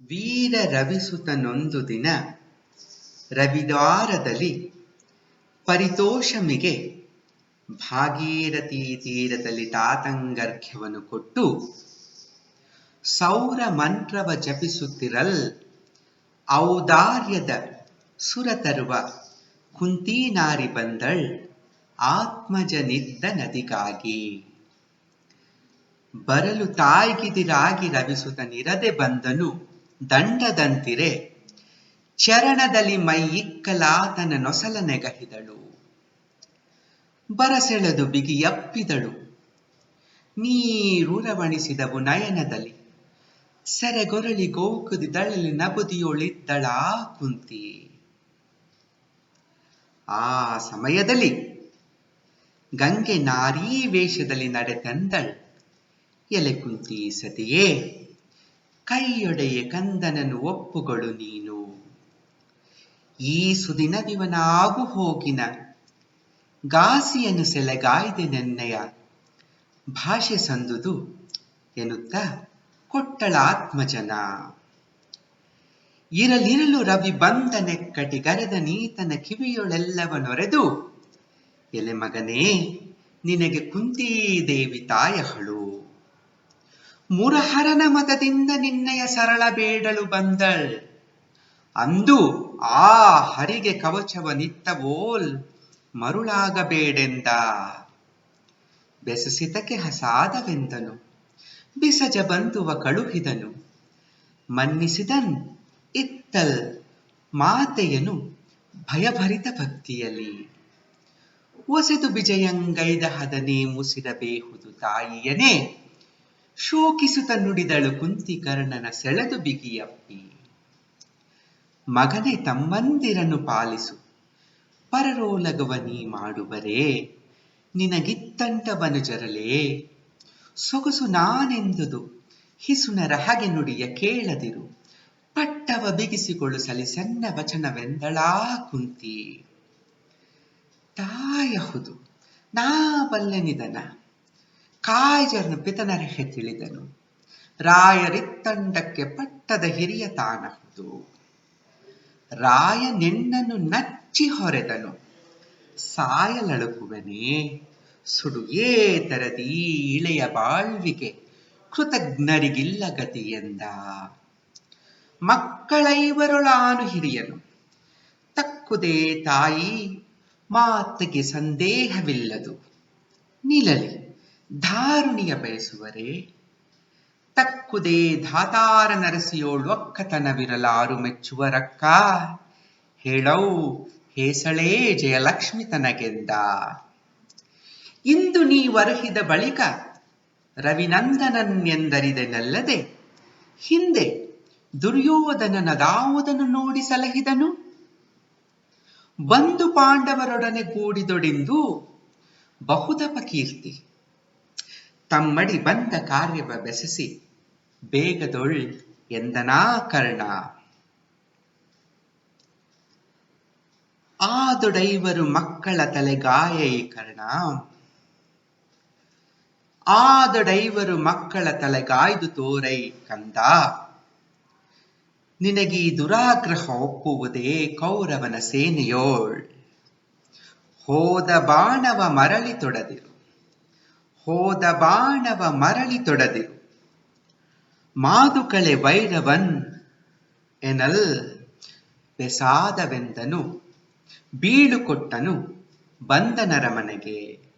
ವೀರ ರವಿಸುತನೊಂದು ದಿನ ರವಿದ್ವಾರದಲ್ಲಿ ಪರಿತೋಷಮಿಗೆ ಭಾಗೀರಥಿ ತೀರದಲ್ಲಿ ತಾತಂಗರ್ಘ್ಯವನ್ನು ಕೊಟ್ಟು ಸೌರ ಮಂತ್ರವ ಜಪಿಸುತ್ತಿರಲ್ ಔದಾರ್ಯದ ಸುರ ತರುವ ಕುಂತೀನಾರಿ ಬಂದಳ್ ಆತ್ಮಜನಿದ್ದ ನದಿಗಾಗಿ ಬರಲು ತಾಯ್ಗಿದಿರಾಗಿ ರವಿಸುತನಿರದೆ ಬಂದನು ದಂಡದಂತಿರೆ. ಚರಣದಲ್ಲಿ ಮೈ ಇಕ್ಕಲಾತನ ನೊಸಲ ನೆಗಹಿದಳು ಬರಸೆಳೆದು ಬಿಗಿಯಪ್ಪಿದಳು ನೀರುರವಣಿಸಿದವು ನಯನದಲ್ಲಿ. ಸೆರೆಗೊರಳಿ ಗೋಕುದಿದಳಲಿ ನಬುದಿಯೊಳಿದ್ದಳಾ ಕುಂತಿ. ಆ ಸಮಯದಲ್ಲಿ ಗಂಗೆ ನಾರೀ ವೇಷದಲ್ಲಿ ನಡೆತಂದಳ್. ಎಲೆ ಕುಂತಿ ಸತಿಯೇ ಕೈಯೊಡೆಯ ಕಂದನನು ಒಪ್ಪುಗಳು ನೀನು. ಈ ಸುದಿನವಿವನಾಗು ಹೋಗಿನ. ಗಾಸಿಯನ್ನು ಸೆಲಗಾಯಿದೆ ನೆನ್ನೆಯ. ಭಾಷೆ ಸಂದುದು ಎನ್ನುತ್ತ ಕೊಟ್ಟಳಾತ್ಮಜನ. ಇರಲಿರಲು ರವಿ ಬಂದ ನೆಕ್ಕಟಿ ಗರೆದ ನೀತನ ಕಿವಿಯೊಳೆಲ್ಲವನೊರೆದು. ಎಲೆ ಮಗನೇ, ನಿನಗೆ ಕುಂತೀದೇವಿ ತಾಯಹಳು. ಮುರಹರನ ಮತದಿಂದ ನಿನ್ನೆಯ ಸರಳ ಬೇಡಳು ಬಂದಳ್. ಅಂದು ಆ ಹರಿಗೆ ಕವಚವ ಕವಚವನಿತ್ತವೋಲ್ ಮರುಳಾಗಬೇಡೆಂದ. ಬೆಸಸಿತಕ್ಕೆ ಹಸಾದವೆಂದನು. ಬಿಸಜ ಬಂಧುವ ಕಳುಹಿದನು. ಮನ್ನಿಸಿದನ್ ಇತ್ತಲ್ ಮಾತೆಯನು ಭಯಭರಿತ ಭಕ್ತಿಯಲ್ಲಿ. ಒಸೆದು ಬಿಜಯಂಗೈದ ಹದನೇ ಮುಸಿರಬೇಹುದು ತಾಯಿಯನೇ ಶೋಕಿಸುತ್ತ ನುಡಿದಳು ಕುಂತಿ ಕರ್ಣನ ಸೆಳೆದು ಬಿಗಿಯಪ್ಪಿ ಮಗನೇ, ತಮ್ಮಂದಿರನ್ನು ಪಾಲಿಸು. ಪರರೋಲಗವ ನೀ ಮಾಡುವರೇ, ನಿನಗಿತ್ತಂಟವನು ಜರಲೇ. ಸೊಗಸು ನಾನೆಂದುದು ಹಿಸುನರ ಹಗೆ ನುಡಿಯ ಕೇಳದಿರು. ಪಟ್ಟವ ಬಿಗಿಸಿಕೊಳ್ಳು ಸಣ್ಣ ವಚನವೆಂದಳಾ ಕುಂತಿ. ತಾಯಹುದು, ನಾ ಬಲ್ಲೆನಿದನ ಕಾಯ್ಜರ್ನ ಪಿತನರಿಗೆ ತಿಳಿದನು ರಾಯರಿತ್ತಂಡಕ್ಕೆ ಪಟ್ಟದ ಹಿರಿಯ ತಾನಹುದು. ರಾಯ ನಿನ್ನನ್ನು ನಚ್ಚಿ ಹೊರೆದನು. ಸಾಯಲಳುಕುವನೇ ಸುಡು ತರದಿ ಇಳೆಯ ಬಾಳ್ವಿಗೆ ಕೃತಜ್ಞರಿಗಿಲ್ಲ ಗತಿಯೆಂದ ಮಕ್ಕಳೈವರೊಳಾನು ಹಿರಿಯನು. ತಕ್ಕುದೇ ತಾಯಿ, ಮಾತಿಗೆ ಸಂದೇಹವಿಲ್ಲದು. ನಿಲಲಿ ಧಾರುಣಿಯ ಬಯಸುವರೇ, ತಕ್ಕುದೇ ಧಾತಾರ ನರಸಿಯೋಳು ಮೆಚ್ಚುವ ರಕ್ಕ ಹೇಳೌ ಹೇಸಳೇ ಜಯಲಕ್ಷ್ಮಿ ತನಗೆಂದ. ಇಂದು ನೀ ವರಹಿದ ಬಳಿಕ ರವಿನಂದನನ್ನೆಂದರಿದೆನಲ್ಲದೆ ಹಿಂದೆ ದುರ್ಯೋಧನನದಾವುದನ್ನು ನೋಡಿ ಸಲಹಿದನು. ಬಂದು ಪಾಂಡವರೊಡನೆ ಕೂಡಿದೊಡೆಂದು ಬಹುದಪ ಕೀರ್ತಿ. ತಮ್ಮಡಿ ಬಂದ ಕಾರ್ಯವ ಬೆಸಸಿ, ಬೇಗದೊಳ್ ಎಂದನಾ ಕರ್ಣ? ಆದುಡೈವರು ಮಕ್ಕಳ ತಲೆಗಾಯೈ ಕರ್ಣ? ಆದುಡೈವರು ಮಕ್ಕಳ ತಲೆಗಾಯ್ದು ತೋರೈ ಕಂದ? ನಿನಗೀ ದುರಾಗ್ರಹ ಒಪ್ಪುವುದೇ ಕೌರವನ ಸೇನೆಯೋಳ್. ಹೋದ ಬಾಣವ ಮರಳಿ ತೊಡದಿರು. ಹೋದ ಬಾಣವ ಮರಳಿ ತೊಡದಿರು ಮಾದುಕಳೆ ವೈರವನ್ ಎನಲ್ ಬೆಸಾದವೆಂದನು. ಬೀಳು ಕೊಟ್ಟನು ಬಂದನರ ಮನೆಗೆ.